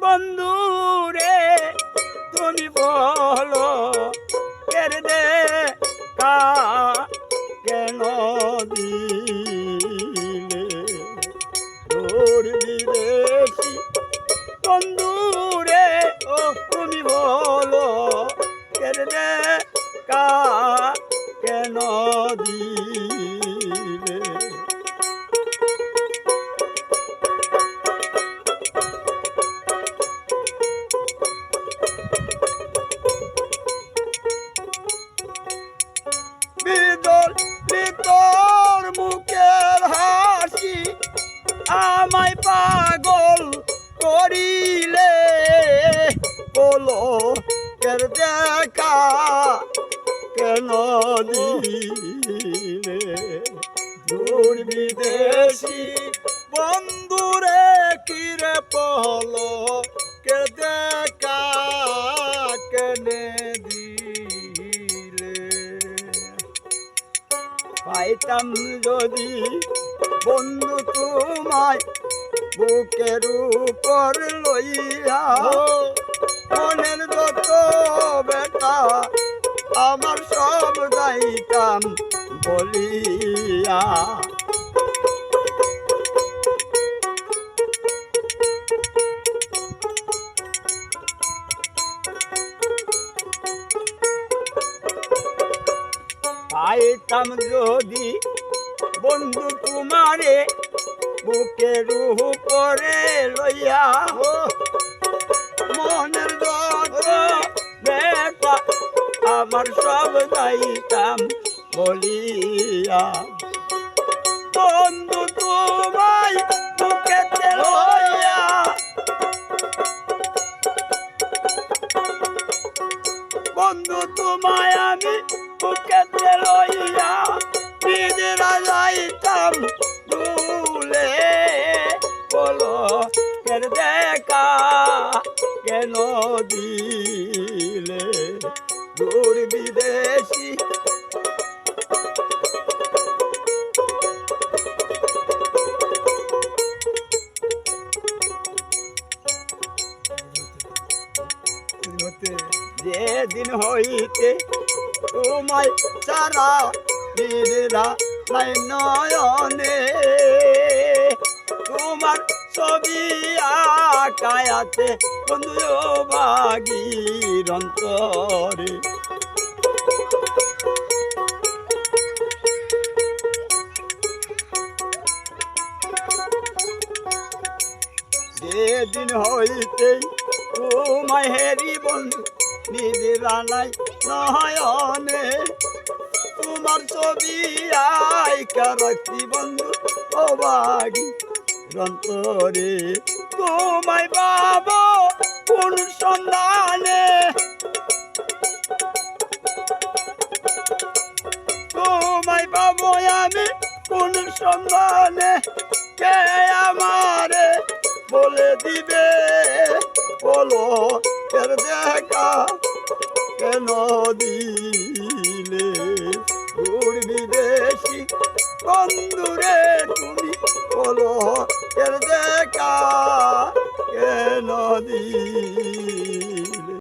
বন্ধু রে তুমি বলো এর দে কেন দিলে? বন্ধু রে ও তুমি বলো কেন বিদল বিতর মুখের হাসি আমায় পাগল করিলে। বলো কের দেখা কেন দিলে? দূর বিদেশি বন্ধুরে, কিরে পহলো কে দেখা কেনে দিলে? পাইতাম যদি বন্ধু তোমায় বুকের উপর লইয়া। মনের যত বেটা আমার সব যাইতাম বলিয়া। পাইতাম যদি বন্ধু তোমারে বুকের উপরে লইয়া হো। মনের বেটা, আমার সব যাইতাম বলিয়া। বন্ধু তোমায় বুকেতে লইয়া। বন্ধু তোমায় আমি বুকেতে লইয়া নিজেরা যাইতাম দুলে। বলো এর দেখা কেন দিলে? দূর বিদেশি। যেদিন হইতে তোমায় সারা দিনরা নাই নয়নে। তোমার ছবি আকায়াতে বন্ধু বাগির অন্তরে যেদিন হইতে তোমায় হেরি বন্ধু নিদিরা নাই ছবি আইকা রাখি বন্ধু ও বাগি। রন্তরে তোমায় বাবা কোন সন্ধানে। তোমায় পাবো আমি কোন সন্ধানে। কে আমারে বলে দিবে? বলো এর দেখা কেন দিলে বন্ধুরে তুমি বলো এর দেখা